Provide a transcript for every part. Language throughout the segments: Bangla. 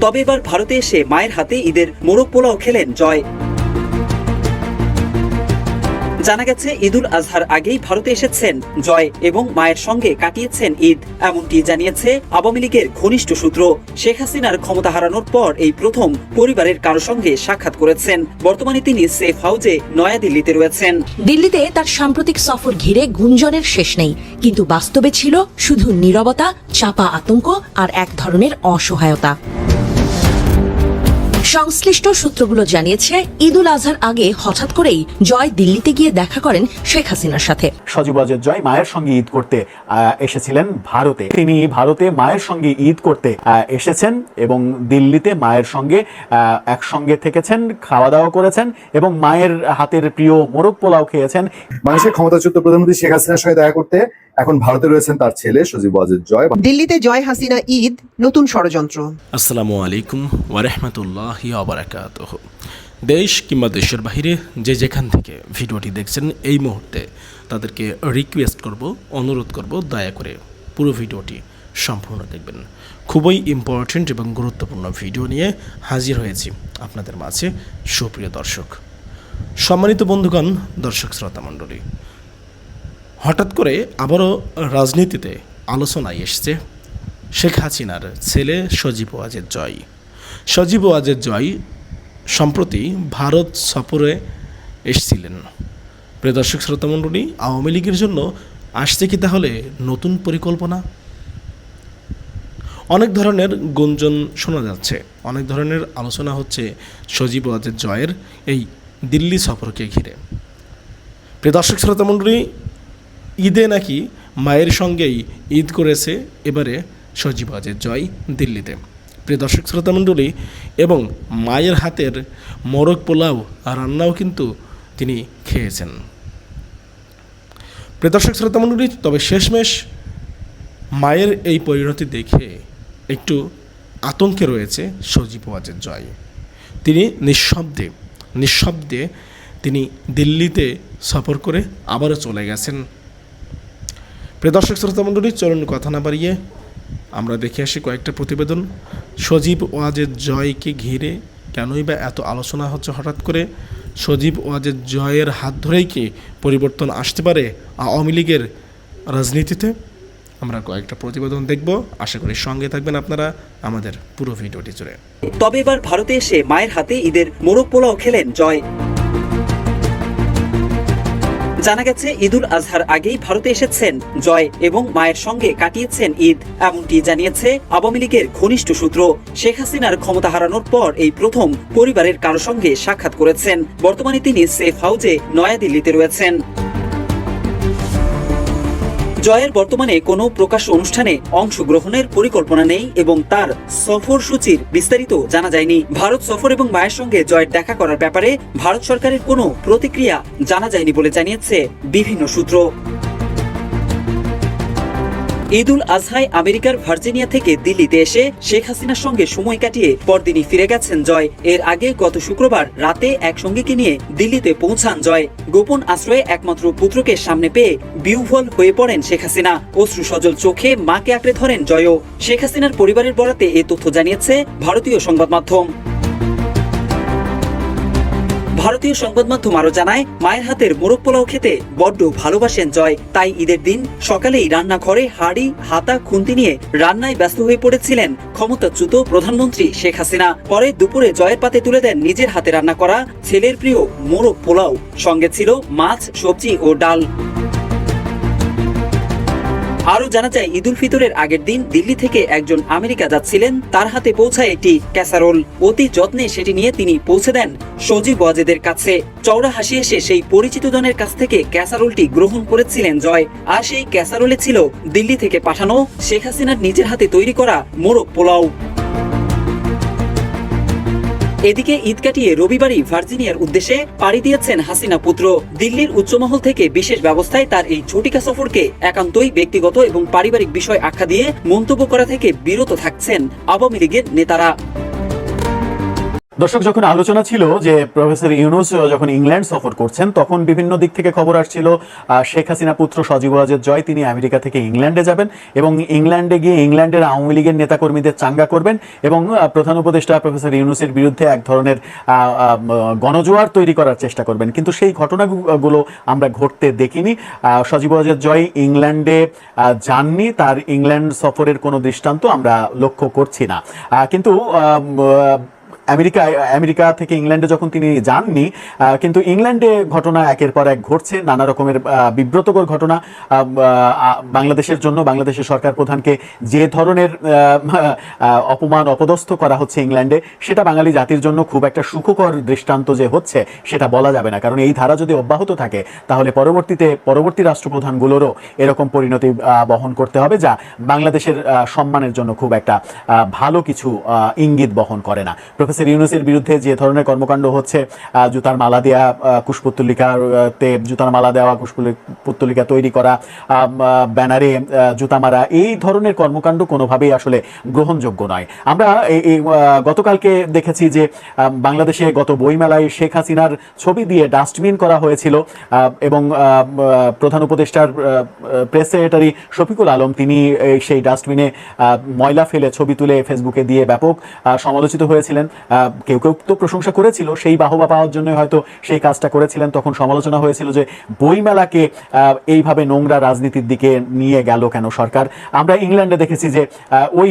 তবে এবার ভারতে এসে মায়ের হাতে ঈদের মোরগ পোলাও খেলেন জয়। জানা গেছে, ঈদুল আজহার আগেই ভারতে এসেছেন জয় এবং মায়ের সঙ্গে কাটিয়েছেন ঈদ। এমনটি জানিয়েছে আওয়ামী লীগের ঘনিষ্ঠ সূত্র। শেখ হাসিনার ক্ষমতা হারানোর পর এই প্রথম পরিবারের কারও সঙ্গে সাক্ষাৎ করেছেন। বর্তমানে তিনি সেফ হাউজে নয়াদিল্লিতে রয়েছেন। দিল্লিতে তার সাম্প্রতিক সফর ঘিরে গুঞ্জনের শেষ নেই। কিন্তু বাস্তবে ছিল শুধু নীরবতা, চাপা আতঙ্ক আর এক ধরনের অসহায়তা। সংশ্লিষ্ট সূত্রগুলো জানিয়েছে ঈদুল আজহার আগে হঠাৎ করেই জয় দিল্লিতে গিয়ে দেখা করেন শেখ হাসিনার সাথে। সজীব ওয়াজেদ জয় মায়ের সঙ্গে ঈদ করতে এসেছিলেন ভারতে। তিনি ভারতে মায়ের সঙ্গে ঈদ করতে এসেছেন এবং দিল্লিতে মায়ের সঙ্গে একসঙ্গে থেকেছেন খাওয়া দাওয়া করেছেন এবং মায়ের হাতের প্রিয় মোরগ পোলাও খেয়েছেন। মানুষের ক্ষমতাচ্যুত প্রধানমন্ত্রী শেখ হাসিনার সঙ্গে দেখা করতে এখন ভারতে রয়েছেন তার ছেলে সজীব ওয়াজেদ জয়। দিল্লিতে জয় হাসিনা ঈদ নতুন ষড়যন্ত্র। আসসালামু আলাইকুম দেশ কিংবা দেশের বাইরে যে যেখান থেকে ভিডিওটি দেখছেন এই মুহূর্তে তাদেরকে রিকোয়েস্ট করব, অনুরোধ করব, দয়া করে পুরো ভিডিওটি সম্পূর্ণ দেখবেন। খুবই ইম্পর্ট্যান্ট এবং গুরুত্বপূর্ণ ভিডিও নিয়ে হাজির হয়েছি আপনাদের মাঝে সুপ্রিয় দর্শক। সম্মানিত বন্ধুগণ, দর্শক শ্রোতা মণ্ডলী, হঠাৎ করে আবারও রাজনীতিতে আলোচনায় এসছে শেখ হাসিনার ছেলে সজীব ওয়াজেদ জয়। সজীব ওয়াজের জয় সম্প্রতি ভারত সফরে এসেছিলেন। প্রিয় দর্শক, শ্রোতামণ্ডলী, আওয়ামী লীগের জন্য আসছে কি তাহলে নতুন পরিকল্পনা? অনেক ধরনের গুঞ্জন শোনা যাচ্ছে। অনেক ধরনের আলোচনা হচ্ছে সজীব ওয়াজের জয়ের এই দিল্লি সফরকে ঘিরে। প্রিয় দর্শক, শ্রোতামণ্ডলী, ঈদে নাকি মায়ের সঙ্গেই ঈদ করেছে এবারে সজীব আজের জয় দিল্লিতে। প্রিয় দর্শক শ্রোতামণ্ডলী এবং মায়ের হাতের মোরগ পোলাও রান্নাও কিন্তু তিনি খেয়েছেন। প্রিয় দর্শক শ্রোতামণ্ডলী তবে শেষমেশ মায়ের এই পরিণতি দেখে একটু আতঙ্কে রয়েছে সজীব ওয়াজের জয়। তিনি নিঃশব্দে নিঃশব্দে তিনি দিল্লিতে সফর করে আবারও চলে গেছেন। প্রিয় দর্শক শ্রোতা মণ্ডলী, চলুন কথা না বাড়িয়ে আমরা দেখে আসি কয়েকটা প্রতিবেদন। সজীব ওয়াজের জয়কে ঘিরে কেনই বা এত আলোচনা হচ্ছে হঠাৎ করে? সজীব ওয়াজের জয়ের হাত ধরেই কি পরিবর্তন আসতে পারে আওয়ামী লীগের রাজনীতিতে? আমরা কয়েকটা প্রতিবেদন দেখব। আশা করি সঙ্গে থাকবেন আপনারা আমাদের পুরো ভিডিওটি জুড়ে। তবে এবার ভারতে এসে মায়ের হাতে ঈদের মোরগ পোলাও খেলেন জয়। জানা গেছে, ঈদুল আজহার আগেই ভারতে এসেছেন। জয় এবং মায়ের সঙ্গে কাটিয়েছেন ঈদ, এমনটি জানিয়েছে আওয়ামী লীগের ঘনিষ্ঠ সূত্র। শেখ হাসিনার ক্ষমতা হারানোর পর এই প্রথম পরিবারের কারও সঙ্গে সাক্ষাৎ করেছেন। বর্তমানে তিনি সেফ হাউজে নয়াদিল্লিতে রয়েছেন। জয়ের বর্তমানে কোনো প্রকাশ অনুষ্ঠানে অংশগ্রহণের পরিকল্পনা নেই এবং তার সফর সূচির বিস্তারিত জানা যায়নি। ভারত সফর এবং মায়ের সঙ্গে জয়ের দেখা করার ব্যাপারে ভারত সরকারের কোনো প্রতিক্রিয়া জানা যায়নি বলে জানিয়েছে বিভিন্ন সূত্র। ঈদুল আজহায় আমেরিকার ভার্জিনিয়া থেকে দিল্লিতে এসে শেখ হাসিনার সঙ্গে সময় কাটিয়ে পরদিনই ফিরে গেছেন জয়। এর আগে গত শুক্রবার রাতে এক সঙ্গীকে নিয়ে দিল্লিতে পৌঁছান জয়। গোপন আশ্রয়ে একমাত্র পুত্রকে সামনে পেয়ে বিউভল হয়ে পড়েন শেখ হাসিনা। অশ্রু সজল চোখে মাকে আঁকড়ে ধরেন জয়ও। শেখ হাসিনার পরিবারের বরাতে এ তথ্য জানিয়েছে ভারতীয় সংবাদ মাধ্যম। ভারতীয় সংবাদ মাধ্যম আরও জানায়, মায়ের হাতের মোরগ পোলাও খেতে বড্ড ভালোবাসেন জয়। তাই ঈদের দিন সকালেই রান্নাঘরে হাড়ি, হাতা, খুন্তি নিয়ে রান্নায় ব্যস্ত হয়ে পড়েছিলেন ক্ষমতাচ্যুত প্রধানমন্ত্রী শেখ হাসিনা। পরে দুপুরে জয়ের পাতে তুলে দেন নিজের হাতে রান্না করা ছেলের প্রিয় মোরগ পোলাও। সঙ্গে ছিল মাছ, সবজি ও ডাল। আরও জানা যায়, ঈদুল ফিতরের আগের দিন দিল্লি থেকে একজন আমেরিকা যাচ্ছিলেন। তার হাতে পৌঁছায় একটি ক্যাসারোল। অতি যত্নে সেটি নিয়ে তিনি পৌঁছে দেন সজীব ওয়াজেদের কাছে। চওড়া হাসি এসে সেই পরিচিত জনের কাছ থেকে ক্যাসারোলটি গ্রহণ করেছিলেন জয়। আর সেই ক্যাসারোলে ছিল দিল্লি থেকে পাঠানো শেখ হাসিনার নিজের হাতে তৈরি করা মোরগ পোলাও। এদিকে ঈদ কাটিয়ে রবিবারই ভার্জিনিয়ার উদ্দেশ্যে পাড়ি দিয়েছেন হাসিনা পুত্র। দিল্লির উচ্চমহল থেকে বিশেষ ব্যবস্থায় তার এই ছুটিকা সফরকে একান্তই ব্যক্তিগত এবং পারিবারিক বিষয় আখ্যা দিয়ে মন্তব্য করা থেকে বিরত থাকছেন আওয়ামী লীগের নেতারা। দর্শক, যখন আলোচনা ছিল যে প্রফেসর ইউনুস যখন ইংল্যান্ড সফর করছেন, তখন বিভিন্ন দিক থেকে খবর আসছিল শেখ হাসিনা পুত্র সজীব ওয়াজেদ জয়, তিনি আমেরিকা থেকে ইংল্যান্ডে যাবেন এবং ইংল্যান্ডে গিয়ে ইংল্যান্ডের আওয়ামী লীগের নেতাকর্মীদের চাঙ্গা করবেন এবং প্রধান উপদেষ্টা প্রফেসর ইউনুসের বিরুদ্ধে এক ধরনের গণজোয়ার তৈরি করার চেষ্টা করবেন। কিন্তু সেই ঘটনাগুলো আমরা ঘটতে দেখিনি। সজীব ওয়াজেদ জয় ইংল্যান্ডে যাননি, তার ইংল্যান্ড সফরের কোনো দৃষ্টান্ত আমরা লক্ষ্য করছি না। কিন্তু আমেরিকা আমেরিকা থেকে ইংল্যান্ডে যখন তিনি যাননি কিন্তু ইংল্যান্ডে ঘটনা একের পর এক ঘটছে, নানা রকমের বিব্রতকর ঘটনা বাংলাদেশের জন্য বাংলাদেশের সরকার প্রধানকে যে ধরনের অপমান অপদস্থ করা হচ্ছে ইংল্যান্ডে, সেটা বাঙালি জাতির জন্য খুব একটা সুখকর দৃষ্টান্ত যে হচ্ছে, সেটা বলা যাবে না। কারণ এই ধারা যদি অব্যাহত থাকে, তাহলে পরবর্তীতে পরবর্তী রাষ্ট্রপ্রধানগুলোরও এরকম পরিণতি বহন করতে হবে যা বাংলাদেশের সম্মানের জন্য খুব একটা ভালো কিছু ইঙ্গিত বহন করে না। প্রফেসর ইউনুসের বিরুদ্ধে যে ধরনের কর্মকাণ্ড হচ্ছে জুতার মালা দেওয়া কুশপুত্তলিকাতে জুতার মালা দেওয়া, কুশপুত্তলিকা তৈরি করা ব্যানারে জুতা মারা, এই ধরনের কর্মকাণ্ড কোনোভাবেই আসলে গ্রহণযোগ্য নয়। আমরা এই- গতকালকে দেখেছি যে বাংলাদেশে গত বইমেলায় শেখ হাসিনার ছবি দিয়ে ডাস্টবিন করা হয়েছিল এবং প্রধান উপদেষ্টার প্রেস সেক্রেটারি শফিকুল আলম, তিনি সেই ডাস্টবিনে ময়লা ফেলে ছবি তুলে ফেসবুকে দিয়ে ব্যাপক সমালোচিত হয়েছিলেন। কেউ কেউ তো প্রশংসা করেছিল, সেই বাহবা পাওয়ার জন্য হয়তো সেই কাজটা করেছিলেন। তখন সমালোচনা হয়েছিল যে বইমেলাকে এইভাবে নোংরা রাজনীতির দিকে নিয়ে গেল কেন সরকার? আমরা ইংল্যান্ডে দেখেছি যে ওই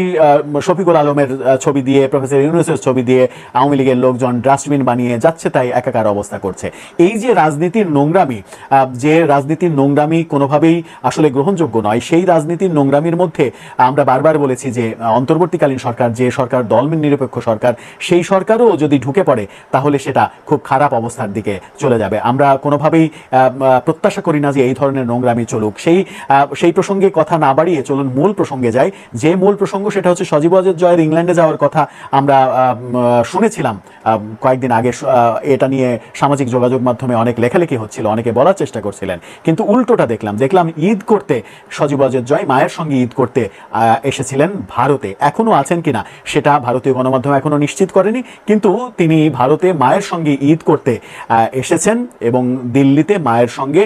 শফিকুল আলমের ছবি দিয়ে, প্রফেসর ইউনুসের ছবি দিয়ে আওয়ামী লীগের লোকজন ডাস্টবিন বানিয়ে যাচ্ছে, তাই একাকার অবস্থা করছে। এই যে রাজনীতির নোংরামি যে রাজনীতির নোংরামি কোনোভাবেই আসলে গ্রহণযোগ্য নয়, সেই রাজনীতির নোংরামির মধ্যে আমরা বারবার বলেছি যে, অন্তর্বর্তীকালীন সরকার, যে সরকার দল নিরপেক্ষ সরকার, সেই সরকারও যদি ঢুকে পড়ে, তাহলে সেটা খুব খারাপ অবস্থার দিকে চলে যাবে। আমরা কোনোভাবেই প্রত্যাশা করি না যে এই ধরনের নোংরামি চলুক। সেই সেই প্রসঙ্গে কথা না বাড়িয়ে চলুন, মূল প্রসঙ্গে যাই। যে মূল প্রসঙ্গ সেটা হচ্ছে সজীব অজয় জয়ের ইংল্যান্ডে যাওয়ার কথা আমরা শুনেছিলাম। কয়েকদিন আগে এটা নিয়ে সামাজিক যোগাযোগ মাধ্যমে অনেক লেখালেখি হচ্ছিল, অনেকে বলার চেষ্টা করছিলেন। কিন্তু উল্টোটা দেখলাম দেখলাম ঈদ করতে সজীব অজয় জয় মায়ের সঙ্গে ঈদ করতে এসেছিলেন ভারতে। এখনও আছেন কিনা, সেটা ভারতীয় গণমাধ্যম এখনও নিশ্চিত করেনি কিন্তু তিনি ভারতে মায়ের সঙ্গে ঈদ করতে এসেছেন এবং দিল্লিতে মায়ের সঙ্গে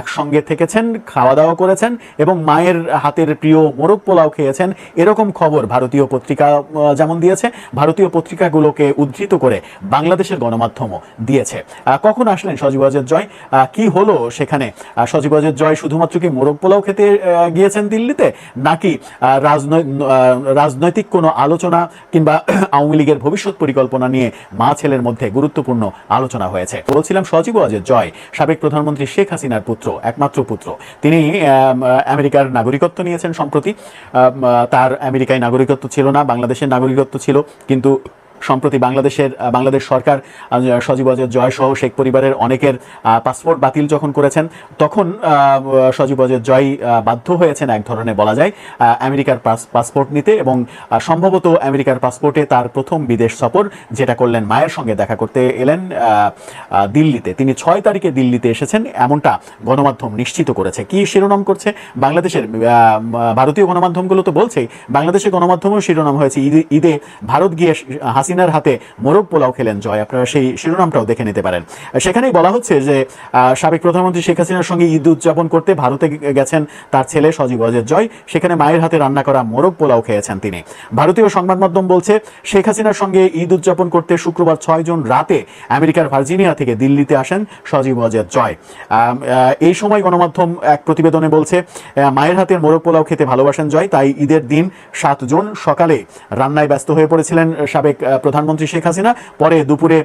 একসঙ্গে থেকেছেন খাওয়া দাওয়া করেছেন এবং মায়ের হাতের প্রিয় মোরগ পোলাও খেয়েছেন। এরকম খবর ভারতীয় পত্রিকা যেমন দিয়েছে ভারতীয় পত্রিকাগুলোকে উদ্ধৃত করে বাংলাদেশের গণমাধ্যমও দিয়েছে। কখন আসলেন সজীব অজের জয়? কি হলো সেখানে? আহ, সজীব অজের জয় শুধুমাত্র কি মোরগ পোলাও খেতে গিয়েছেন দিল্লিতে নাকি রাজনৈতিক কোনো আলোচনা কিংবা আওয়ামী লীগের ভবিষ্যৎ পরিকল্পনা নিয়ে মা ছেলের মধ্যে গুরুত্বপূর্ণ আলোচনা হয়েছে। বলছিলাম সজীব অজের জয়, সাবেক প্রধানমন্ত্রী শেখ হাসিনার পুত্র, একমাত্র পুত্র। তিনি আমেরিকার নাগরিকত্ব নিয়েছেন সম্প্রতি। তার আমেরিকায় নাগরিকত্ব ছিল না, বাংলাদেশের নাগরিকত্ব ছিল, কিন্তু সম্প্রতি বাংলাদেশের বাংলাদেশ সরকার সজীব অজয় জয় সহ শেখ পরিবারের অনেকের পাসপোর্ট বাতিল যখন করেছেন, তখন সজীব অজয় জয় বাধ্য হয়েছেন এক ধরনের বলা যায় আমেরিকার পাসপোর্ট নিতে এবং সম্ভবত আমেরিকার পাসপোর্টে তার প্রথম বিদেশ সফর, যেটা করলেন মায়ের সঙ্গে দেখা করতে এলেন দিল্লিতে। তিনি ছয় তারিখে দিল্লিতে এসেছেন, এমনটা গণমাধ্যম নিশ্চিত করেছে। কি শিরোনাম করছে? বাংলাদেশের ভারতীয় গণমাধ্যমগুলো তো বলছেই, বাংলাদেশের গণমাধ্যমেও শিরোনাম হয়েছে, ঈদে ভারত গিয়ে হাসিনার হাতে মোরগ পোলাও খেলেন জয়। আপনারা সেই শিরোনামটাও দেখে নিতে পারেন। সেখানেই বলা হচ্ছে যে সাবেক প্রধানমন্ত্রী শেখ হাসিনার সঙ্গে ঈদ উদযাপন করতে ভারতে গেছেন তার ছেলে সজীব অজের জয়। সেখানে মায়ের হাতে রান্না করা মোরগ পোলাও খেয়েছেন তিনি। ভারতীয় সংবাদ মাধ্যম বলছে, শেখ হাসিনার সঙ্গে ঈদ উদযাপন করতে শুক্রবার ছয় জুন রাতে আমেরিকার ভার্জিনিয়া থেকে দিল্লিতে আসেন সজীব অজের জয়। এই সময় গণমাধ্যম এক প্রতিবেদনে বলছে মায়ের হাতের মোরগ পোলাও খেতে ভালোবাসেন জয়, তাই ঈদের দিন সাত জুন সকালে রান্নায় ব্যস্ত হয়ে পড়েছিলেন সাবেক প্রধানমন্ত্রী শেখ হাসিনা। পরে দুপুরে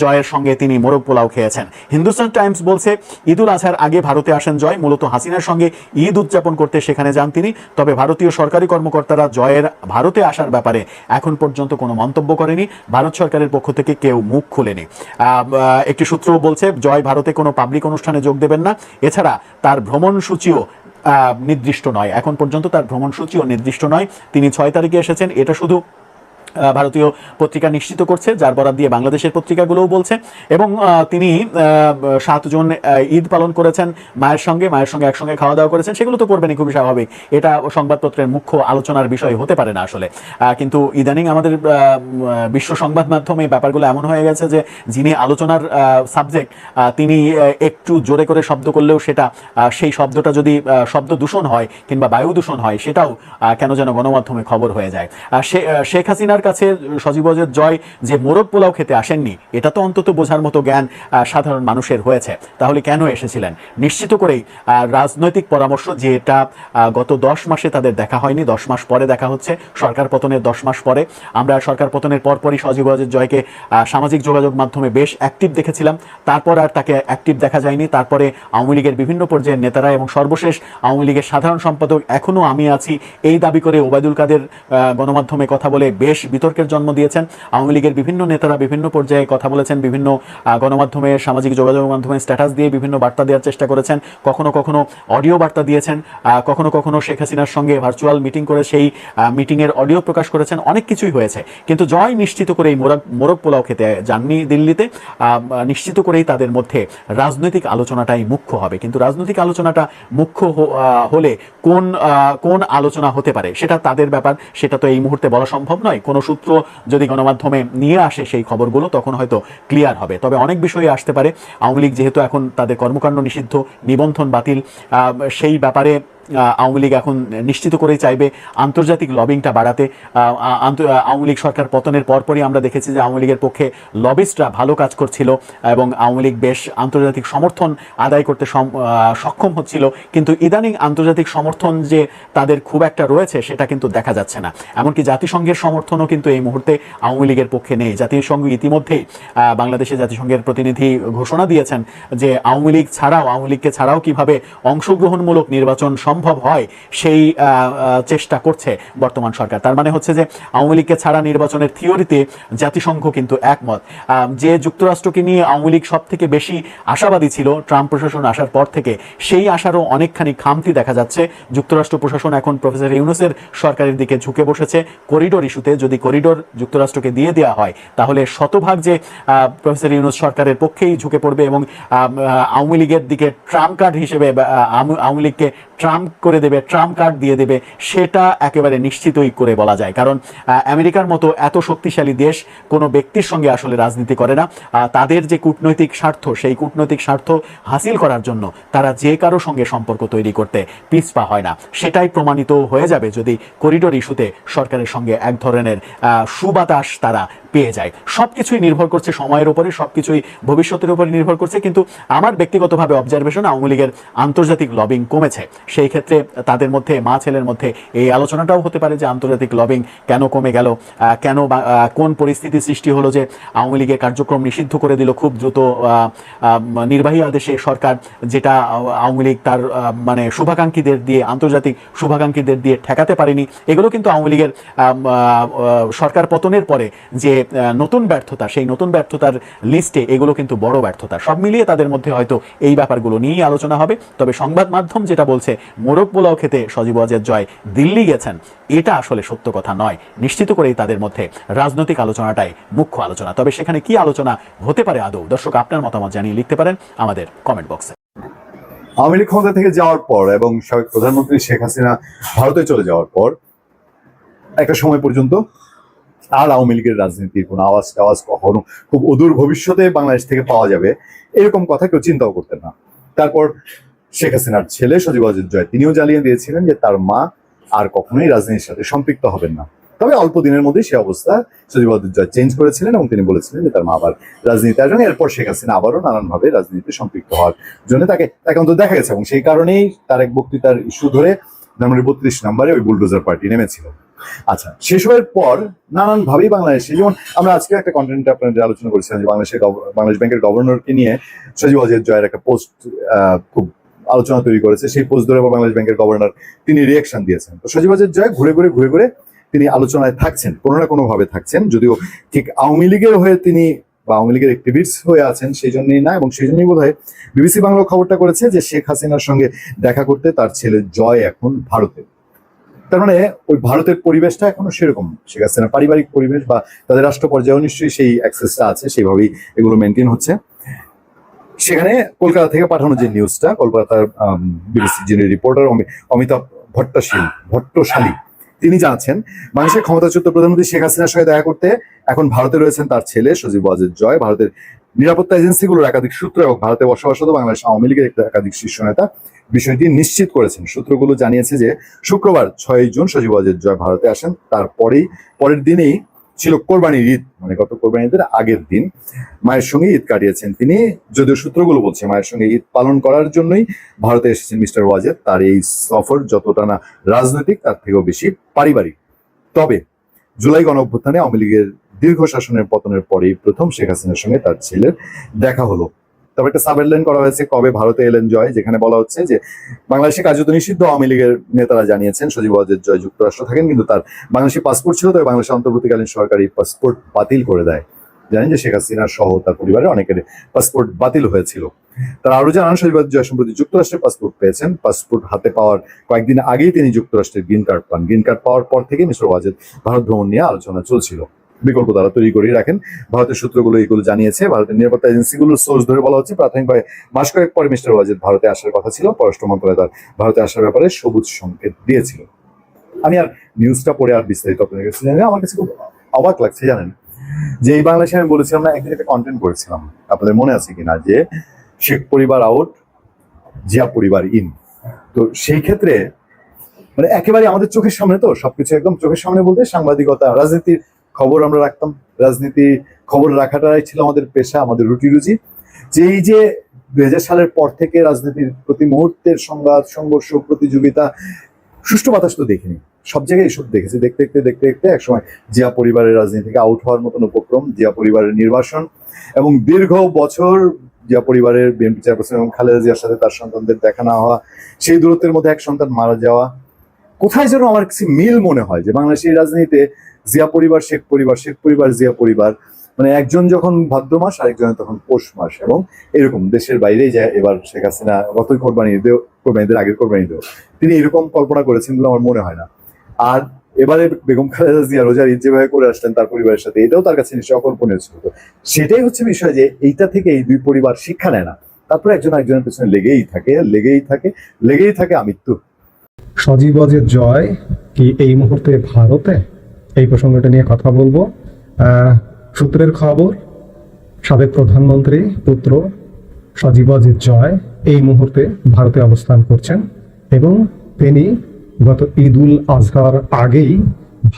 জয়ের সঙ্গে তিনি মোরগ পোলাও খেয়েছেন। হিন্দুস্তান টাইমস বলছে, ঈদুল আজহার আগে ভারতে আসেন জয়, মূলত হাসিনার সঙ্গে ঈদ উদযাপন করতে সেখানে যান তিনি। তবে ভারতীয় সরকারি কর্মকর্তারা জয়ের ভারতে আসার ব্যাপারে এখন পর্যন্ত কোনো মন্তব্য করেনি। ভারত সরকারের পক্ষ থেকে কেউ মুখ খুলেনি। একটি সূত্র বলছে, জয় ভারতে কোনো পাবলিক অনুষ্ঠানে যোগ দেবেন না। এছাড়া তার ভ্রমণ সূচিও নির্দিষ্ট নয়। এখন পর্যন্ত তার ভ্রমণ সূচিও নির্দিষ্ট নয়। তিনি ছয় তারিখে এসেছেন। এটা শুধু ভারতীয় পত্রিকা নিশ্চিত করছে যার বরাদ দিয়ে বাংলাদেশের পত্রিকাগুলোও বলছে। এবং তিনি আহ, সাত জন আহ, ঈদ পালন করেছেন মায়ের সঙ্গে মায়ের সঙ্গে একসঙ্গে খাওয়া দাওয়া করেছেন। সেগুলো তো করবেনই খুবই স্বাভাবিক। এটা সংবাদপত্রের মুখ্য আলোচনার বিষয় হতে পারে না আসলে। কিন্তু ইদানিং আমাদের বিশ্ব সংবাদ মাধ্যমে ব্যাপারগুলো এমন হয়ে গেছে যে যিনি আলোচনার সাবজেক্ট তিনি একটু জোরে করে শব্দ করলেও সেটা সেই শব্দটা যদি শব্দ দূষণ হয় কিংবা বায়ু দূষণ হয় সেটাও কেন যেন গণমাধ্যমে খবর হয়ে যায়। শেখ হাসিনার কাছে সজীব ওয়াজেদ জয় যে মোরগ পোলাও খেতে আসেননি, এটা তো অন্তত বোঝার মতো জ্ঞান সাধারণ মানুষের হয়েছে। তাহলে কেন এসেছিলেন? নিশ্চিত করেই রাজনৈতিক পরামর্শ যে এটা গত দশ মাসে তাদের দেখা হয়নি, দশ মাস পরে দেখা হচ্ছে, সরকার পতনের দশ মাস পরে। আমরা সরকার পতনের পরপরই সজীব ওয়াজেদ জয়কে সামাজিক যোগাযোগ মাধ্যমে বেশ অ্যাক্টিভ দেখেছিলাম। তারপর আর তাকে অ্যাক্টিভ দেখা যায়নি। তারপরে আওয়ামী লীগের বিভিন্ন পর্যায়ের নেতারা এবং সর্বশেষ আওয়ামী লীগের সাধারণ সম্পাদক এখনও আমি আছি। এই দাবি করে ওবায়দুল কাদের গণমাধ্যমে কথা বলে বেশ বিতর্কের জন্ম দিয়েছেন। আওয়ামী লীগের বিভিন্ন নেতারা বিভিন্ন পর্যায়ে কথা বলেছেন, বিভিন্ন গণমাধ্যমে, সামাজিক যোগাযোগ মাধ্যমে স্ট্যাটাস দিয়ে বিভিন্ন বার্তা দেওয়ার চেষ্টা করেছেন। কখনো কখনো অডিও বার্তা দিয়েছেন কখনো কখনো শেখ হাসিনার সঙ্গে ভার্চুয়াল মিটিং করে সেই মিটিংয়ের অডিও প্রকাশ করেছেন। অনেক কিছুই হয়েছে। কিন্তু জয় নিশ্চিত করে এই মোরগ মোরগ পোলাও খেতে যাননি দিল্লিতে। নিশ্চিত করেই তাদের মধ্যে রাজনৈতিক আলোচনাটাই মুখ্য হবে। কিন্তু রাজনৈতিক আলোচনাটা মুখ্য হলে কোন কোন আলোচনা হতে পারে সেটা তাদের ব্যাপার। সেটা তো এই মুহূর্তে বলা সম্ভব নয়। কোনো সূত্র যদি গণমাধ্যমে নিয়ে আসে সেই খবরগুলো, তখন হয়তো ক্লিয়ার হবে। তবে অনেক বিষয়ে আসতে পারে। আওয়ামী লীগ যেহেতু এখন তাদের কর্মকাণ্ড নিষিদ্ধ, নিবন্ধন বাতিল সেই ব্যাপারে আওয়ামী লীগ এখন নিশ্চিত করেই চাইবে আন্তর্জাতিক লবিংটা বাড়াতে। আওয়ামী লীগ সরকার পতনের পরপরই আমরা দেখেছি যে আওয়ামী লীগের পক্ষে লবিস্টরা ভালো কাজ করছিল এবং আওয়ামী লীগ বেশ আন্তর্জাতিক সমর্থন আদায় করতে সক্ষম হচ্ছিল। কিন্তু ইদানিং আন্তর্জাতিক সমর্থন যে তাদের খুব একটা রয়েছে সেটা কিন্তু দেখা যাচ্ছে না। এমনকি জাতিসংঘের সমর্থনও কিন্তু এই মুহূর্তে আওয়ামী লীগের পক্ষে নেই। জাতিসংঘ ইতিমধ্যেই বাংলাদেশে জাতিসংঘের প্রতিনিধি ঘোষণা দিয়েছেন যে আওয়ামী লীগ ছাড়াও, আওয়ামী লীগকে ছাড়াও কীভাবে অংশগ্রহণমূলক নির্বাচন সম্ভব হয় সেই চেষ্টা করছে বর্তমান সরকার। তার মানে হচ্ছে যে আওয়ামী লীগকে ছাড়া নির্বাচনের থিওরিতে জাতিসংঘ কিন্তু একমত। যে যুক্তরাষ্ট্রকে নিয়ে আওয়ামী লীগ সব থেকে বেশি আশাবাদী ছিল ট্রাম্প প্রশাসন আসার পর থেকে, সেই আশারও অনেকখানি খামতি দেখা যাচ্ছে। যুক্তরাষ্ট্র প্রশাসন এখন প্রফেসর ইউনুসের সরকারের দিকে ঝুঁকে বসেছে। করিডোর ইস্যুতে যদি করিডোর যুক্তরাষ্ট্রকে দিয়ে দেওয়া হয়, তাহলে শতভাগ যে প্রফেসর ইউনুস সরকারের পক্ষেই ঝুঁকে পড়বে এবং আওয়ামী লীগের দিকে ট্রাম্প কার্ড হিসেবে আওয়ামী লীগকে ট্রাম্প করে দেবে, ট্রাম্প কার্ড দিয়ে দেবে, সেটা একেবারে নিশ্চিতই করে বলা যায়। কারণ আমেরিকার মতো এত শক্তিশালী দেশ কোনো ব্যক্তির সঙ্গে আসলে রাজনীতি করে না। তাদের যে কূটনৈতিক স্বার্থ, সেই কূটনৈতিক স্বার্থ হাসিল করার জন্য তারা যে কারও সঙ্গে সম্পর্ক তৈরি করতে পিছপা হয় না। সেটাই প্রমাণিত হয়ে যাবে যদি করিডোর ইস্যুতে সরকারের সঙ্গে এক ধরনের সুবাতাস তারা পেয়ে যায়। সবকিছুই নির্ভর করছে সময়ের উপরে, সবকিছুই ভবিষ্যতের উপরে নির্ভর করছে, কিন্তু আমার ব্যক্তিগতভাবে অবজারভেশন আওয়ামী লীগের আন্তর্জাতিক লবিং কমেছে। সেই ক্ষেত্রে তাদের মধ্যে, মা ছেলের মধ্যে এই আলোচনাটাও হতে পারে যে আন্তর্জাতিক লবিং কেন কমে গেল কেন কোন পরিস্থিতি সৃষ্টি হলো যে আওয়ামী লীগের কার্যক্রম নিষিদ্ধ করে দিল খুব দ্রুত নির্বাহী আদেশে সরকার, যেটা আওয়ামী লীগ তার মানে শুভাকাঙ্ক্ষীদের দিয়ে, আন্তর্জাতিক শুভাকাঙ্ক্ষীদের দিয়ে ঠেকাতে পারেনি। এগুলো কিন্তু আওয়ামী লীগের সরকার পতনের পরে যে নতুন ব্যর্থতা, সেই নতুন ব্যর্থতার লিস্টে এগুলো কিন্তু বড় ব্যর্থতা। সব মিলিয়ে তাদের মধ্যে হয়তো এই ব্যাপারগুলো নিয়েই আলোচনা হবে। তবে সংবাদ মাধ্যম যেটা বলছে, মোরগ পোলাও খেতে সজীব ওয়াজেদ জয় দিল্লি গেছেন, এটা আসলে সত্য কথা নয়। নিশ্চিত করেই তাদের মধ্যে রাজনৈতিক আলোচনাটাই মুখ্য আলোচনা। তবে সেখানে কি আলোচনা হতে পারে আদৌ? দর্শক, আপনার মতামত জানিয়ে লিখতে পারেন আমাদের কমেন্ট বক্সে আওয়ামী লীগ ক্ষমতা থেকে যাওয়ার পর এবং প্রধানমন্ত্রী শেখ হাসিনা ভারতে চলে যাওয়ার পর, একটা সময় পর্যন্ত আর আওয়ামী লীগের রাজনীতির কোনো আওয়াজ টাওয়াজ কখনো খুব অদূর ভবিষ্যতে বাংলাদেশ থেকে পাওয়া যাবে, এরকম কথা কেউ চিন্তাও করতেন না। তারপর শেখ হাসিনার ছেলে সজীব জয়, তিনিও জ্বালিয়ে দিয়েছিলেন যে তার মা আর কখনোই রাজনীতির সাথে সম্পৃক্ত হবেন না। তবে অল্প দিনের মধ্যেই সে অবস্থা সজীব জয় চেঞ্জ করেছিলেন এবং তিনি বলেছিলেন যে তার মা আবার রাজনীতি আসবেন। এরপর শেখ হাসিনা আবারও নানানভাবে রাজনীতিতে সম্পৃক্ত হওয়ার জন্য তাকে তাকে অন্তত দেখা গেছে এবং সেই কারণেই তার এক বক্তৃতার ইস্যু ধরে নম্বর বত্রিশ নম্বরে ওই বুলডোজার পার্টি নেমেছিল। আচ্ছা সেসবের পর নানান ভাবেই বাংলাদেশে, যেমন আমরা আজকে একটা কন্টেন্ট আপনাদের আলোচনা করেছিলাম যে বাংলাদেশের বাংলাদেশ ব্যাংকের গভর্নরকে নিয়ে সজীব অজয় জয়ের একটা পোস্ট খুব আলোচনা তৈরি করেছে। সেই পোস্ট ধরে বাংলাদেশ ব্যাংকের গভর্নর তিনি রিয়াকশন দিয়েছেন। তো সজীব অজয় জয় ঘুরে ঘুরে ঘুরে ঘুরে তিনি আলোচনায় থাকছেন, কোনো না কোনো ভাবে থাকছেন, যদিও ঠিক আওয়ামী লীগের হয়ে তিনি বা আওয়ামী লীগের অ্যাক্টিভিস্ট হয়ে আছেন সেই জন্যই না, এবং সেই জন্যই বোধ হয় বিবিসি বাংলা খবরটা করেছে যে শেখ হাসিনার সঙ্গে দেখা করতে তার ছেলে জয় এখন ভারতে। তার মানে ওই ভারতের পরিবেশটা এখনও সেরকম। শেখ হাসিনা পারিবারিক পরিবেশ বা তাদের রাষ্ট্র পর্যায়েও নিশ্চয়ই সেই অ্যাক্সেসটা আছে, সেইভাবেই এগুলো মেনটেন হচ্ছে। সেখানে কলকাতা থেকে পাঠানো যে নিউজটা কলকাতার বিবিসি যিনি রিপোর্টার অমিতাভ ভট্টশীল, ভট্টশালী, তিনি জানাচ্ছেন বাংলাদেশের ক্ষমতাচ্যুত প্রধানমন্ত্রী শেখ হাসিনার সঙ্গে দেখা করতে এখন ভারতে রয়েছেন তার ছেলে সজীব ওয়াজেদ জয়। ভারতের নিরাপত্তা এজেন্সিগুলোর একাধিক সূত্র এবং ভারতে বসবাসরত বাংলাদেশ আওয়ামী লীগের একাধিক শীর্ষ নেতা। বিষয়টি নিশ্চিত করেছেন। সূত্রগুলো জানিয়েছে যে, শুক্রবার ছয় জুন সজীব ওয়াজেদ জয় ভারতে আসেন। তারপরেই, পরের দিনেই ছিল কোরবানির ঈদ মানে গত কোরবানি ঈদের আগের দিন। মায়ের সঙ্গে ঈদ কাটিয়েছেন তিনি। যদিও সূত্রগুলো বলছে, মায়ের সঙ্গে ঈদ পালন করার জন্যই ভারতে এসেছেন মিস্টার ওয়াজেদ। তার এই সফর যতটা না রাজনৈতিক, তার থেকেও বেশি পারিবারিক। তবে, জুলাই গণ অভ্যুত্থানে আওয়ামী লীগের দীর্ঘ শাসনের পতনের পরেই প্রথম শেখ হাসিনার সঙ্গে তার ছেলের দেখা হলো। তবে একটা সাবহেডলাইন করা হয়েছে, কবে ভারতে এলেন জয়, যেখানে বলা হচ্ছে যে বাংলাদেশে কার্যত নিষিদ্ধ আওয়ামী লীগের নেতারা জানিয়েছেন, সজীব ওয়াজেদ জয় যুক্তরাষ্ট্র থাকেন, কিন্তু তার বাংলাদেশি পাসপোর্ট ছিল, তবে বাংলাদেশের অন্তর্বর্তীকালীন সরকারি পাসপোর্ট বাতিল করে দেয়। জানেন যে শেখ হাসিনা সহ তার পরিবারের অনেকের পাসপোর্ট বাতিল হয়েছিল। তারা আরও জানান, সজীব জয় সম্প্রতি যুক্তরাষ্ট্রের পাসপোর্ট পেয়েছেন। পাসপোর্ট হাতে পাওয়ার কয়েকদিন আগেই তিনি যুক্তরাষ্ট্রের গ্রিন কার্ড পান। গ্রিন কার্ড পাওয়ার পর থেকে মিস্টার ওয়াজেদ ভারত ভ্রমণ নিয়ে আলোচনা চলছিল। বিকল্প তারা তৈরি করে রাখেন। ভারতের সূত্রগুলো এগুলো জানিয়েছে। ভারতের নিরাপত্তা এজেন্সিগুলোর সোর্স ধরে বলা হচ্ছে প্রাথমিকভাবে মাস কয়েক পরে মিস্টার ওয়াজেদ ভারতে আসার কথা ছিল। পররাষ্ট্র মন্ত্রণালয় তার ভারতে আসার ব্যাপারে সবুজ সংকেত দিয়েছিল। আমি আর নিউজটা পড়ে আর বিস্তারিত আপনাদের কাছে জানি আমার কাছে খুব অবাক লাগছে, জানেন? যে এই বাংলাদেশে আমি বলেছিলাম না, একদিন একটা কন্টেন্ট করেছিলাম। আপনাদের মনে আছে কিনা? যে শেখ পরিবার আউট জিয়া পরিবার ইন তো সেই ক্ষেত্রে মানে একেবারে আমাদের চোখের সামনে তো সবকিছু একদম চোখের সামনে বলতে সাংবাদিকতা, রাজনীতির খবর আমরা রাখতাম। রাজনীতি খবর রাখাটাই ছিল আমাদের পেশা, আমাদের রুটি রুচি যে এই যে দু হাজার সালের পর থেকে রাজনীতির প্রতি মুহূর্তের সংঘাত, সংঘর্ষ, প্রতিযোগিতা, সুষ্ঠু বাতাস তো দেখিনি। সব জায়গায় এসব দেখেছি। দেখতে দেখতে দেখতে দেখতে একসময় জিয়া পরিবারের রাজনীতি থেকে আউট হওয়ার মতন উপক্রম, জিয়া পরিবারের নির্বাসন এবং দীর্ঘ বছর জিয়া পরিবারের বিএনপি চেয়ারপারসন এবং খালেদা জিয়ার সাথে তার সন্তানদের দেখা না হওয়া, সেই দূরত্বের মধ্যে এক সন্তান মারা যাওয়া। কোথায় যেন আমার কাছে মিল মনে হয় যে বাংলাদেশের রাজনীতিতে জিয়া পরিবার, শেখ পরিবার শেখ পরিবার, জিয়া পরিবার। মানে একজন যখন ভাদ্র মাস, আরেকজনের তখন পৌষ মাস। এবং এরকম দেশের বাইরেই যায় এবার শেখ হাসিনা গতই কোরবানি দেও কোরবানিদের আগের কোরবানি দেও তিনি এরকম কল্পনা করেছেন বলে আমার মনে হয় না। আর এবারে বেগম খালেদা জিয়া রোজার ঈদ যেভাবে করে আসলেন তার পরিবারের সাথে, এটাও তার কাছে নিশ্চয় অকল্পনীয় ছিল। সেটাই হচ্ছে বিষয় যে এইটা থেকে এই দুই পরিবার শিক্ষা নেয় না। তারপরে একজন একজনের পেছনে লেগেই থাকে লেগেই থাকে লেগেই থাকে আমৃত্যু। সজীব অজের জয় কি এই মুহূর্তে ভারতে? এই প্রসঙ্গটা নিয়ে কথা বলব। সূত্রের খবর, সাবেক প্রধানমন্ত্রী পুত্র সজীব অজিত জয় এই মুহূর্তে ভারতে অবস্থান করছেন এবং তিনি গত ঈদ উল আজহার আগেই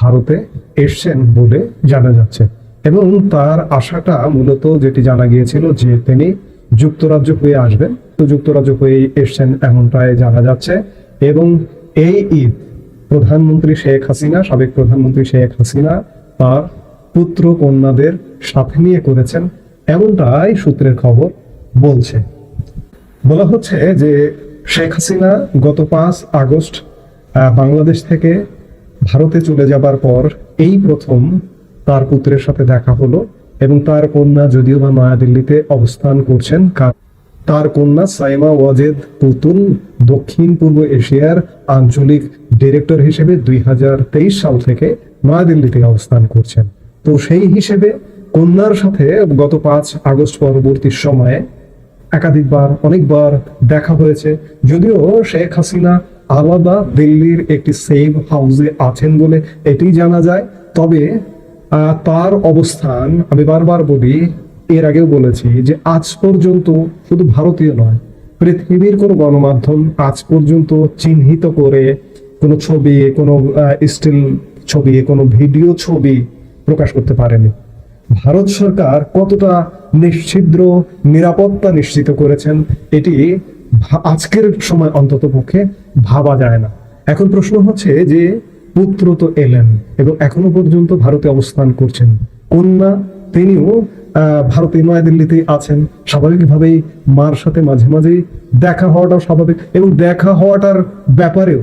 ভারতে এসছেন বলে জানা যাচ্ছে এবং তার আশাটা মূলত যেটি জানা গিয়েছিল যে তিনি যুক্তরাজ্য হয়ে আসবেন। তো যুক্তরাজ্য হয়ে এসছেন এমনটাই জানা যাচ্ছে এবং এই ঈদ প্রধানমন্ত্রী শেখ হাসিনা, সাবেক প্রধানমন্ত্রী শেখ হাসিনা, তার পুত্র কন্যাদের সাথে নিয়ে করেছেন। এমনটাই সূত্রের খবর বলছে। বলা হচ্ছে যে শেখ হাসিনা গত পাঁচ আগস্ট বাংলাদেশ থেকে ভারতে চলে যাবার পর এই প্রথম তার পুত্রের সাথে দেখা হলো এবং তার কন্যা যদিও বা নয়াদিল্লিতে অবস্থান করছেন তার কন্যা সাইমা ওয়াজেদ পুতুল দক্ষিণ পূর্ব এশিয়ার আঞ্চলিক ডিরেক্টর হিসেবে দুই সাল থেকে নয়াদিল্লিতে অবস্থান করছেন। তো সেই হিসেবে কন্যার সাথে গত পাঁচ আগস্ট পরবর্তী সময়ে একাধিকবার, অনেকবার দেখা হয়েছে। যদিও শেখ হাসিনা আলাদা দিল্লির একটি সেভ হাউসে আছেন বলে এটি জানা যায়। তবে তার অবস্থান আমি বারবার বলি, এর আগেও বলেছি যে আজ পর্যন্ত শুধু ভারতীয় নয় পৃথিবীর কোনো গণমাধ্যম আজ পর্যন্ত চিহ্নিত করে কোনো ছবি, কোনো স্টিল ছবি, কোনো ভিডিও ছবি প্রকাশ করতে পারেনি। ভারত সরকার কতটা নিশ্চিদ্র, নিরাপত্তা নিশ্চিত করেছেন, এটি আজকের সময় অন্তত পক্ষে ভাবা যায় না। এখন প্রশ্ন হচ্ছে যে, পুত্র তো এলেন এবং এখনও পর্যন্ত ভারতে অবস্থান করছেন। কন্যা তিনিও ভারতে নয়াদিল্লিতে আছেন। স্বাভাবিকভাবেই মার সাথে মাঝে মাঝেই দেখা হওয়াটাও স্বাভাবিক এবং দেখা হওয়াটার ব্যাপারেও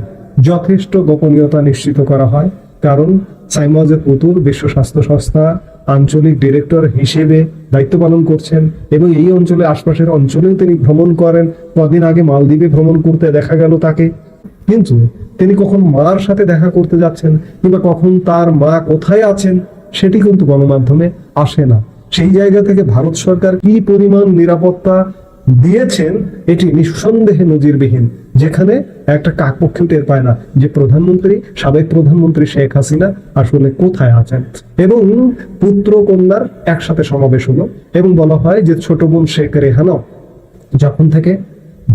যথেষ্ট গোপনীয়তা নিশ্চিত করা হয়। কারণ সাইমজের পুতুল বিশ্ব স্বাস্থ্য সংস্থা আঞ্চলিক ডিরেক্টর হিসেবে দায়িত্ব পালন করছেন এবং এই অঞ্চলে আশপাশের অঞ্চলেও তিনি ভ্রমণ করেন। কদিন আগে মালদ্বীপে ভ্রমণ করতে দেখা গেল তাকে। কিন্তু তিনি কখন মার সাথে দেখা করতে যাচ্ছেন কিংবা কখন তার মা কোথায় আছেন সেটি কিন্তু গণমাধ্যমে আসে না। সেই জায়গা থেকে ভারত সরকার কি পরিমাণ নিরাপত্তা দিয়েছেন, এটি নিঃসন্দেহে নজিরবিহীন, যেখানে একটা কাকপক্ষেও টের পায় না যে প্রধানমন্ত্রী, সাবেক প্রধানমন্ত্রী শেখ হাসিনা আসলে কোথায় আছেন। এবং পুত্র কন্যার একসাথে সমাবেশ হলো এবং বলা হয় যে ছোট বোন শেখ রেহানাও যখন থেকে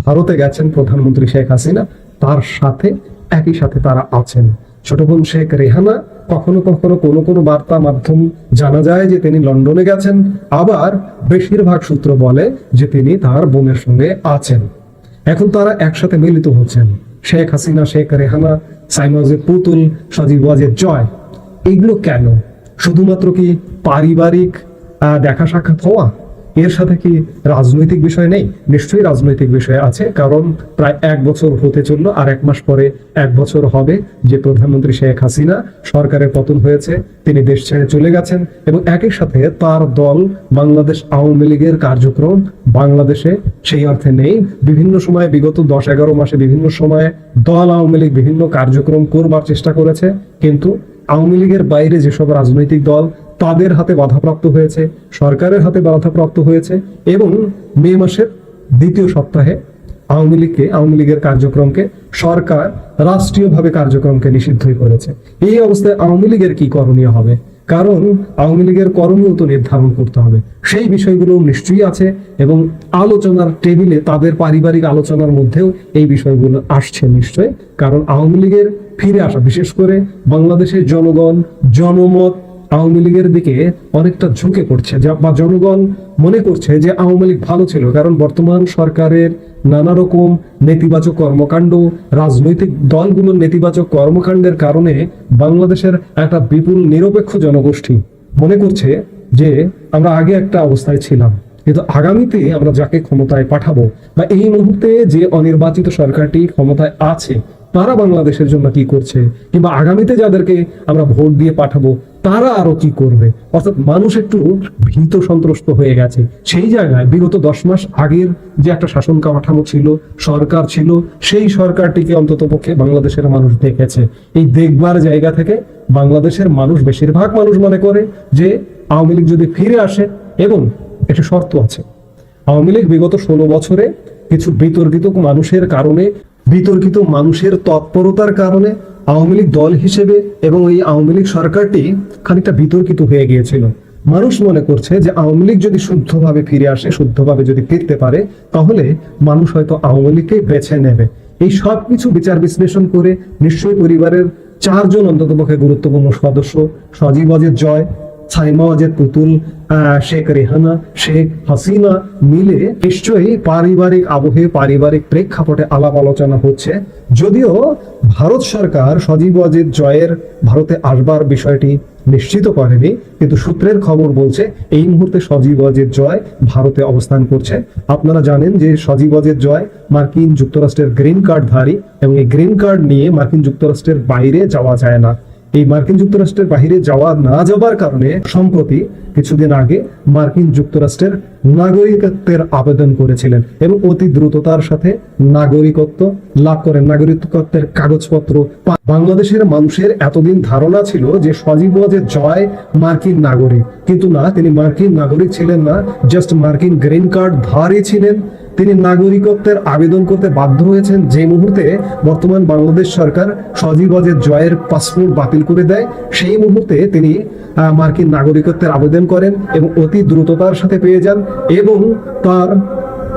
ভারতে গেছেন প্রধানমন্ত্রী শেখ হাসিনা, তার সাথে, একই সাথে তারা আছেন। ছোট বোন শেখ রেহানা কখনো কখনো কোনো কোনো বার্তা মাধ্যম জানা যায় যে তিনি লন্ডনে গেছেন। আবার বেশিরভাগ সূত্র বলে যে তিনি তার বোনের সঙ্গে আছেন। এখন তারা একসাথে মিলিত হচ্ছেন। শেখ হাসিনা, শেখ রেহানা সাইমাজের পুতুল, সজীব জয়, এগুলো কেন? শুধুমাত্র কি পারিবারিক দেখা সাক্ষাৎ হওয়া? এর সাথে কি রাজনৈতিক বিষয় নেই? নিশ্চয়ই রাজনৈতিক বিষয় আছে, কারণ প্রায় এক বছর হতে চলল, আর এক মাস পরে এক বছর হবে যে প্রধানমন্ত্রী শেখ হাসিনা সরকারের পতন হয়েছে, তিনি দেশ ছেড়ে চলে গেছেন, এবং একই সাথে তার দল বাংলাদেশ আওয়ামী লীগের কার্যক্রম বাংলাদেশে সেই অর্থে নেই। বিভিন্ন সময়, বিগত দশ এগারো মাসে বিভিন্ন সময়ে দল আওয়ামী লীগ বিভিন্ন কার্যক্রম করবার চেষ্টা করেছে, কিন্তু আওয়ামী লীগের বাইরে যেসব রাজনৈতিক দল তাদের হাতে বাধাপ্রাপ্ত হয়েছে, সরকারের হাতে বাধাপ্রাপ্ত হয়েছে এবং মে মাসের দ্বিতীয় সপ্তাহে আওয়ামী লীগকে, আওয়ামী লীগের কার্যক্রমকে সরকার রাষ্ট্রীয়ভাবে কার্যক্রমকে নিষিদ্ধই করেছে। এই অবস্থায় আওয়ামী লীগের কি করণীয় হবে? কারণ আওয়ামী লীগের করণীয় তো নির্ধারণ করতে হবে। সেই বিষয়গুলো নিশ্চয়ই আছে এবং আলোচনার টেবিলে তাদের পারিবারিক আলোচনার মধ্যেও এই বিষয়গুলো আসছে নিশ্চয় কারণ আওয়ামী লীগের ফিরে আসা, বিশেষ করে বাংলাদেশের জনগণ, জনমত আওয়ামী লীগের দিকে অনেকটা ঝুঁকে পড়ছে বা জনগণ মনে করছে যে আওয়ামী লীগ ভালো ছিল, কারণ বর্তমান সরকারের নানা রকম নেতিবাচক কর্মকাণ্ড, রাজনৈতিক দলগুলোর নেতিবাচক কর্মকাণ্ডের কারণে বাংলাদেশের একটা বিপুল নিরপেক্ষ জনগোষ্ঠী মনে করছে যে আমরা আগে একটা অবস্থায় ছিলাম। কিন্তু আগামীতে আমরা যাকে ক্ষমতায় পাঠাবো, বা এই মুহূর্তে যে অনির্বাচিত সরকারটি ক্ষমতায় আছে, তারা বাংলাদেশের জন্য কি করছে, কিংবা আগামীতে যাদেরকে আমরা ভোট দিয়ে পাঠাবো তারা আরও কি করবে? অর্থাৎ মানুষ একটু ভীত সন্ত্রস্ত হয়ে গেছে। সেই জায়গায় বিগত দশ মাস আগের যে একটা শাসন কাঠামো ছিল, সরকার ছিল, সেই সরকারটিকে অন্তত পক্ষে বাংলাদেশের মানুষ দেখেছে। এই দেখবার জায়গা থেকে বাংলাদেশের মানুষ বেশিরভাগ মানুষ মনে করে যে আওয়ামী লীগ যদি ফিরে আসে, এবং একটা শর্ত আছে, আওয়ামী লীগ বিগত ষোলো বছরে কিছু বিতর্কিত মানুষের কারণে, বিতর্কিত মানুষের তৎপরতার কারণে আওয়ামী লীগ দল হিসেবে এবং এই আওয়ামী লীগ সরকারটি খানিকটা বিতর্কিত হয়ে গিয়েছিল। মানুষ মনে করছে যে আওয়ামী লীগ যদি শুদ্ধভাবে ফিরে আসে, শুদ্ধভাবে যদি ফিরতে পারে, তাহলে মানুষ হয়তো আওয়ামী লীগকে বেছে নেবে। এই সব কিছু বিচার বিশ্লেষণ করে নিশ্চয়ই পরিবারের চারজন অন্তত পক্ষে গুরুত্বপূর্ণ সদস্য, সজীব অজের জয় সাইমা অজের পুতুল শেখ রেহানা শেখ হাসিনা মিলে নিশ্চয়ই পারিবারিক আবহে, পারিবারিক প্রেক্ষাপটে আলাপ আলোচনা হচ্ছে। যদিও ভারত সরকার সজীব অজিত জয়ের ভারতে আসবার বিষয়টি নিশ্চিত করেনি, কিন্তু সূত্রের খবর বলছে এই মুহূর্তে সজীব অজিত জয় ভারতে অবস্থান করছে। আপনারা জানেন যে সজীব অজিত জয় মার্কিন যুক্তরাষ্ট্রের গ্রিন কার্ডধারী এবং এই গ্রিন কার্ড নিয়ে মার্কিন যুক্তরাষ্ট্রের বাইরে যাওয়া যায় না। এই মার্কিন যুক্তরাষ্ট্রের বাইরে যাওয়া না যাবার কারণে, সম্প্রতি কিছুদিন আগে মার্কিন যুক্তরাষ্ট্রের নাগরিকত্বের আবেদন করেছিলেন এবং অতি দ্রুততার সাথে নাগরিকত্ব লাভ করেন। নাগরিকত্বের কাগজপত্র বাংলাদেশের মানুষের এতদিন ধারণা ছিল যে সজীব যে জয় মার্কিন নাগরিক। কিন্তু না, তিনি মার্কিন নাগরিক ছিলেন না জাস্ট মার্কিন গ্রিন কার্ড ধারী ছিলেন। তিনি নাগরিকত্বের আবেদন করতে বাধ্য হয়েছেন। যে মুহূর্তে বর্তমান বাংলাদেশ সরকার সজীব জয়ের পাসপোর্ট বাতিল করে দেয়, সেই মুহূর্তে তিনি মার্কিন নাগরিকত্বের আবেদন করেন এবং অতি দ্রুততার সাথে পেয়ে যান এবং তার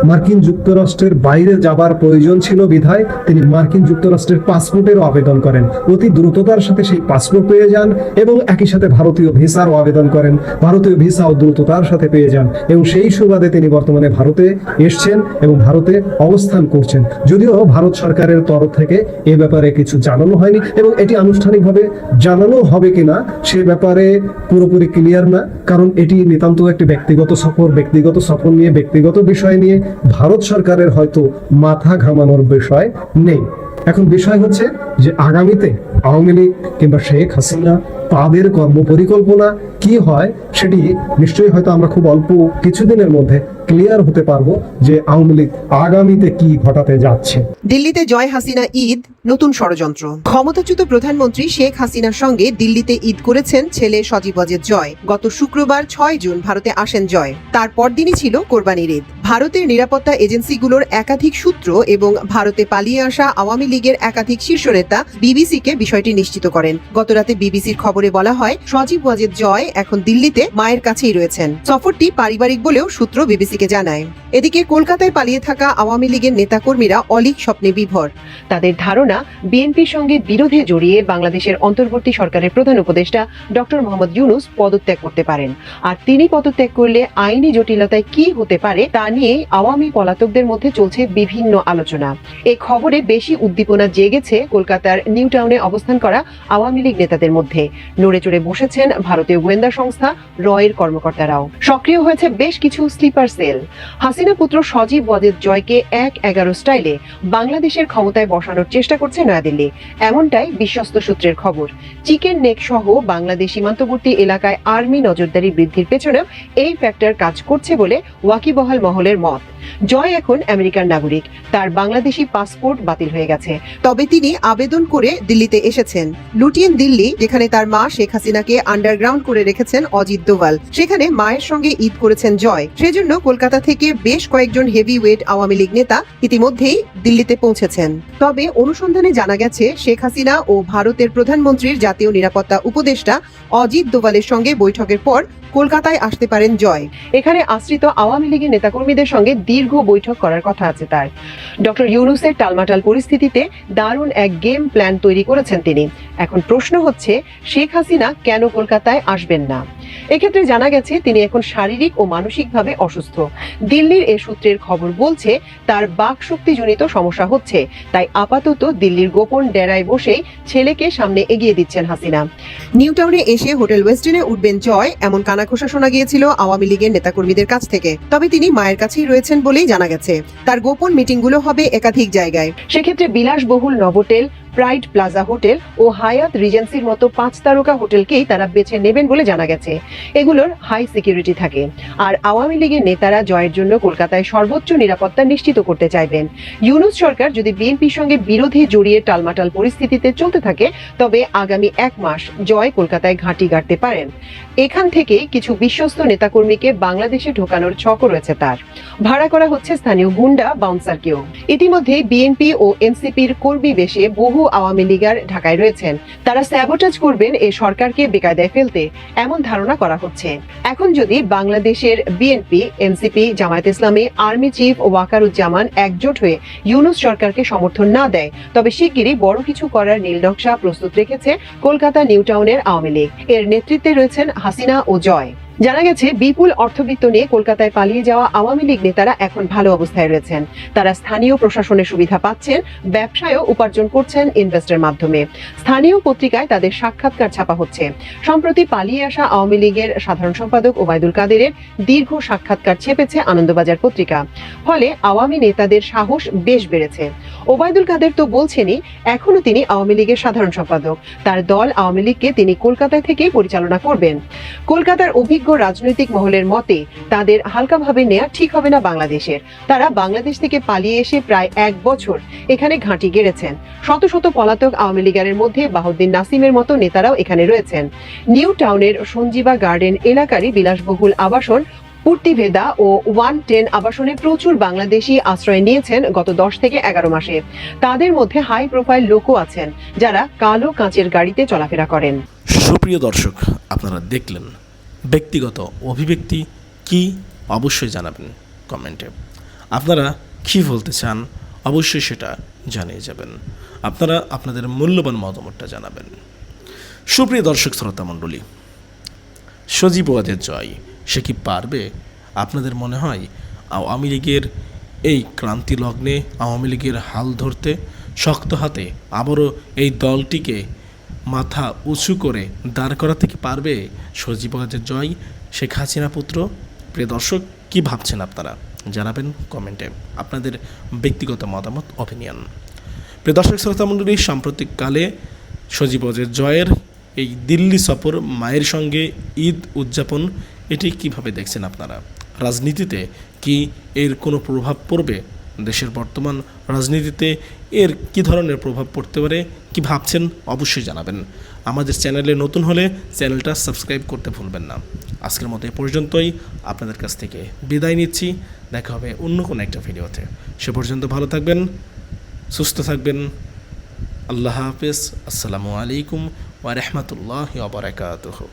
মার্কিন যুক্তরাষ্ট্রের বাইরে যাবার প্রয়োজন ছিল বিধায় তিনি মার্কিন যুক্তরাষ্ট্রের পাসপোর্টেরও আবেদন করেন। অতি দ্রুততার সাথে সেই পাসপোর্ট পেয়ে যান এবং একই সাথে ভারতীয় ভিসারও আবেদন করেন। ভারতীয় ভিসাও দ্রুততার সাথে পেয়ে যান এবং সেই সুবাদে তিনি বর্তমানে ভারতে এসছেন এবং ভারতে অবস্থান করছেন। যদিও ভারত সরকারের তরফ থেকে এ ব্যাপারে কিছু জানানো হয়নি এবং এটি আনুষ্ঠানিকভাবে জানানো হবে কিনা সে ব্যাপারে পুরোপুরি ক্লিয়ার না, কারণ এটি নিতান্ত একটি ব্যক্তিগত সফর ব্যক্তিগত সফর নিয়ে, ব্যক্তিগত বিষয় নিয়ে ভারত সরকারের হয়তো মাথা ঘামানোর বিষয় নেই। এখন বিষয় হচ্ছে যে আগামীতে আওয়ামী লীগ কিংবা শেখ হাসিনা তাদের কর্ম পরিকল্পনা কি হয় সেটি নিশ্চয়ই হয়তো আমরা খুব অল্প কিছুদিনের মধ্যে ক্লিয়ার হতে পারব যে আওয়ামী লীগ আগামীতে কি ঘটাতে যাচ্ছে। দিল্লিতে জয় হাসিনা ঈদ নতুন ষড়যন্ত্র। ক্ষমতাচ্যুত প্রধানমন্ত্রী শেখ হাসিনার সঙ্গে দিল্লিতে ঈদ করেছেন ছেলে সজীব ওয়াজেদ জয়। গত শুক্রবার ছয় জুন ভারতে আসেন জয়। তার পরদিনই ছিল কোরবানির ঈদ। ভারতের নিরাপত্তা এজেন্সিগুলোর একাধিক সূত্র এবং ভারতে পালিয়ে আসা আওয়ামী লীগের একাধিক শীর্ষ নেতা বিবিসিকে বিষয়টি নিশ্চিত করেন। গতরাতে বিবিসির খবরে বলা হয়, সজীব ওয়াজেদ জয় এখন দিল্লিতে মায়ের কাছেই রয়েছেন। সফরটি পারিবারিক বলেও সূত্র বিবিসিকে জানায়। এদিকে কলকাতায় পালিয়ে থাকা আওয়ামী লীগের নেতাকর্মীরা অলিক স্বপ্নে বিভর। তাদের ধারণা বিএনপির সঙ্গে বিরোধে জড়িয়ে বাংলাদেশের অন্তর্বর্তী সরকারের প্রধান উপদেষ্টা ডক্টর মোহাম্মদ ইউনুস পদত্যাগ করতে পারেন। আর তিনি পদত্যাগ করলে আইনি জটিলতায় কি হতে পারে তা নিয়ে আওয়ামী পলাতকদের মধ্যে চলছে বিভিন্ন আলোচনা। এই খবরে বেশি উদ্দীপনা জেগেছে কলকাতার নিউ টাউনে অবস্থান করা আওয়ামী লীগ নেতাদের মধ্যে। নড়ে চড়ে বসেছেন ভারতীয় গোয়েন্দা সংস্থা রয়ের কর্মকর্তারাও। সক্রিয় হয়েছে বেশ কিছু স্লিপার সেল। হাসিনা পুত্র সজীব ওয়াজেদ জয়কে এক এগারো স্টাইলে বাংলাদেশের ক্ষমতায় বসানোর চেষ্টা করছে নয়াদিল্লি। এমনটাই বিশ্বস্ত সূত্রের খবর। চিকেন নেক সহ বাংলাদেশ সীমান্তবর্তী এলাকায় আর্মি নজরদারি বৃদ্ধির পেছনেও এই ফ্যাক্টর কাজ করছে বলে ওয়াকিবহাল মহলের মত। জয় এখন আমেরিকার নাগরিক। তার বাংলাদেশি পাসপোর্ট বাতিল হয়ে গেছে। তবে তিনি আবেদন করে দিল্লিতে এসেছেন। লুটিয়েন দিল্লি, যেখানে তার মা শেখ হাসিনাকে আন্ডারগ্রাউন্ড করে রেখেছেন অজিত দোভাল। সেখানে মায়ের সঙ্গে ঈদ করেছেন জয়। সেজন্য কলকাতা থেকে বেশ কয়েকজন হেভি ওয়েট আওয়ামী লীগ নেতা ইতিমধ্যেই দিল্লিতে পৌঁছেছেন। তবে অনুসন্ধানে জানা গেছে, শেখ হাসিনা ও ভারতের প্রধানমন্ত্রীর জাতীয় নিরাপত্তা উপদেষ্টা অজিত দোভালের সঙ্গে বৈঠকের পর কলকাতায় আসতে পারেন জয়। এখানে আশ্রিত আওয়ামী লীগের নেতাকর্মীদের সঙ্গে দীর্ঘ বৈঠক করার কথা আছে তার। ডক্টর ইউনুসের টালমাটাল পরিস্থিতিতে দারুণ এক গেম প্ল্যান তৈরি করেছেন তিনি। এখন প্রশ্ন হচ্ছে, শেখ হাসিনা কেন কলকাতায় আসবেন না? এক্ষেত্রে জানা গেছে, তিনি এখন শারীরিক ও মানসিকভাবে অসুস্থ। দিল্লির এ সূত্রের খবর বলছে, তার বাক শক্তিজনিত সমস্যা হচ্ছে। তাই আপাতত দিল্লির গোপন ডেরায় বসেই ছেলেকে সামনে এগিয়ে দিচ্ছেন হাসিনা। নিউ টাউনে এসে হোটেল ওয়েস্টিনে উঠবেন জয়, এমন কানাঘোষা শোনা গিয়েছিল আওয়ামী লীগের নেতাকর্মীদের কাছ থেকে। তবে তিনি মায়ের কাছেই রয়েছেন বলেই জানা গেছে। তার গোপন মিটিংগুলো হবে একাধিক জায়গায়। সেক্ষেত্রে বিলাসবহুল নভোটেল প্রাইড প্লাজা হোটেল ও হায়াত রিজেন্সির মতো পাঁচ তারকা হোটেলকেই তারা বেছে নেবেন বলে জানা গেছে। এগুলোর হাই সিকিউরিটি থাকে। আর আওয়ামী লীগের নেতারা জয়ের জন্য কলকাতায় সর্বোচ্চ নিরাপত্তা নিশ্চিত করতে চাইবেন। ইউনুস সরকার যদি বিএনপির সঙ্গে বিরোধী জড়িয়ে টালমাটাল পরিস্থিতিতে চলতে থাকে, তবে আগামী এক মাস জয় কলকাতায় ঘাঁটি গাড়তে পারেন। এখান থেকে কিছু বিশ্বস্ত নেতাকর্মীকে বাংলাদেশে ঢোকানোর ছক রয়েছে তার। ভাড়া করা হচ্ছে স্থানীয় গুন্ডা বাউন্সারকেও ইতিমধ্যে বিএনপি ও এনসিপির কর্মী বেশে বহু আওয়ামী লীগার ঢাকায় রয়েছেন। তারা স্যাবোটাজ করবেন এই সরকারকে বেকায়দায় ফেলতে। এমন ধারণা করা হচ্ছে। এখন যদি বাংলাদেশের বিএনপি এনসিপি জামায়াত ইসলামী আর্মি চিফ ওয়াকারুজ্জামান একজোট হয়ে ইউনুস সরকারকে সমর্থন না দেয়, তবে শিগগিরই বড় কিছু করার নীলনকশা প্রস্তুত রেখেছে কলকাতা নিউ টাউনের আওয়ামী লীগ। এর নেতৃত্বে রয়েছেন হাসিনা ও জয়। জানা গেছে, বিপুল অর্থবিত্ত নিয়ে কলকাতায় পালিয়ে যাওয়া আওয়ামী লীগ নেতারা এখন ভালো অবস্থায় রয়েছেন। তারা স্থানীয় প্রশাসনের সুবিধা পাচ্ছেন, ব্যবসায়ও উপার্জন করছেন ইনভেস্টের মাধ্যমে। স্থানীয় পত্রিকায় তাদের সাক্ষাৎকার ছাপা হচ্ছে। সম্প্রতি পালিয়ে আসা আওয়ামী লীগের সাধারণ সম্পাদক ওবায়দুল কাদেরের দীর্ঘ সাক্ষাৎকার ছেপেছে আনন্দবাজার পত্রিকা। ফলে আওয়ামী নেতাদের সাহস বেশ বেড়েছে। ওবায়দুল কাদের তো বলছেনই এখনও তিনি আওয়ামী লীগের সাধারণ সম্পাদক। তার দল আওয়ামী লীগকে তিনি কলকাতা থেকেই পরিচালনা করবেন। কলকাতার অভিজ্ঞ রাজনৈতিক মহলের মতে, তাদের হালকাভাবে নেওয়া ঠিক হবে না বাংলাদেশের। তারা বাংলাদেশ থেকে পালিয়ে এসে প্রায় এক বছর এখানে ঘাঁটি গেড়েছেন। শত শত পলাতক আওয়ামী লীগারের মধ্যে বাহুদ্দিন নাসিমের মতো নেতারাও এখানে রয়েছেন। নিউ টাউনের সঞ্জীবা গার্ডেন এলাকারই বিলাসবহুল আবাসন, পূর্তিভেদা ও ওয়ান টেন আবাসনে প্রচুর বাংলাদেশি আশ্রয় নিয়েছেন গত দশ থেকে এগারো মাসে। তাদের মধ্যে হাই প্রোফাইল লোকও আছেন, যারা কালো কাঁচের গাড়িতে চলাফেরা করেন। সুপ্রিয় দর্শক, আপনারা দেখলেন ব্যক্তিগত অভিব্যক্তি কি অবশ্যই জানাবেন কমেন্টে। আপনারা কি বলতে চান অবশ্যই সেটা জানিয়ে যাবেন। আপনারা আপনাদের মূল্যবান মতামতটা জানাবেন। সুপ্রিয় দর্শক শ্রোতা মণ্ডলী, সজীব ওয়াদের জয়, সে কি পারবে? আপনাদের মনে হয় আওয়ামী লীগের এই ক্রান্তি লগ্নে আওয়ামী লীগের হাল ধরতে শক্ত হাতে আবারও এই দলটিকে মাথা উঁচু করে দাঁড় করাতে কি পারবে? সজীব ওয়াদের জয়, শেখ হাসিনা পুত্র। প্রিয় দর্শক, কী ভাবছেন আপনারা? জানাবেন কমেন্টে। আপনাদের ব্যক্তিগত মতামত অপিনিয়ন প্রিয় দর্শক, শ্রোতা মণ্ডলী, সাম্প্রতিককালে সজীব ওয়াজের জয়ের এই দিল্লি সফর মায়ের সঙ্গে ঈদ উদযাপন, এটি কীভাবে দেখছেন আপনারা? রাজনীতিতে কি এর কোনো প্রভাব পড়বে? দেশের বর্তমান রাজনীতিতে এর কী ধরনের প্রভাব পড়তে পারে, কি ভাবছেন, অবশ্যই জানাবেন। আমাদের চ্যানেলে নতুন হলে চ্যানেলটা সাবস্ক্রাইব করতে ভুলবেন না। আজকের মতো এ পর্যন্তই, আপনাদের কাছ থেকে বিদায় নিচ্ছি। দেখা হবে অন্য কোনো একটা ভিডিওতে। সে পর্যন্ত ভালো থাকবেন, সুস্থ থাকবেন। আল্লাহ হাফেজ। আসসালামু আলাইকুম ওয়া বারাকাতুহু।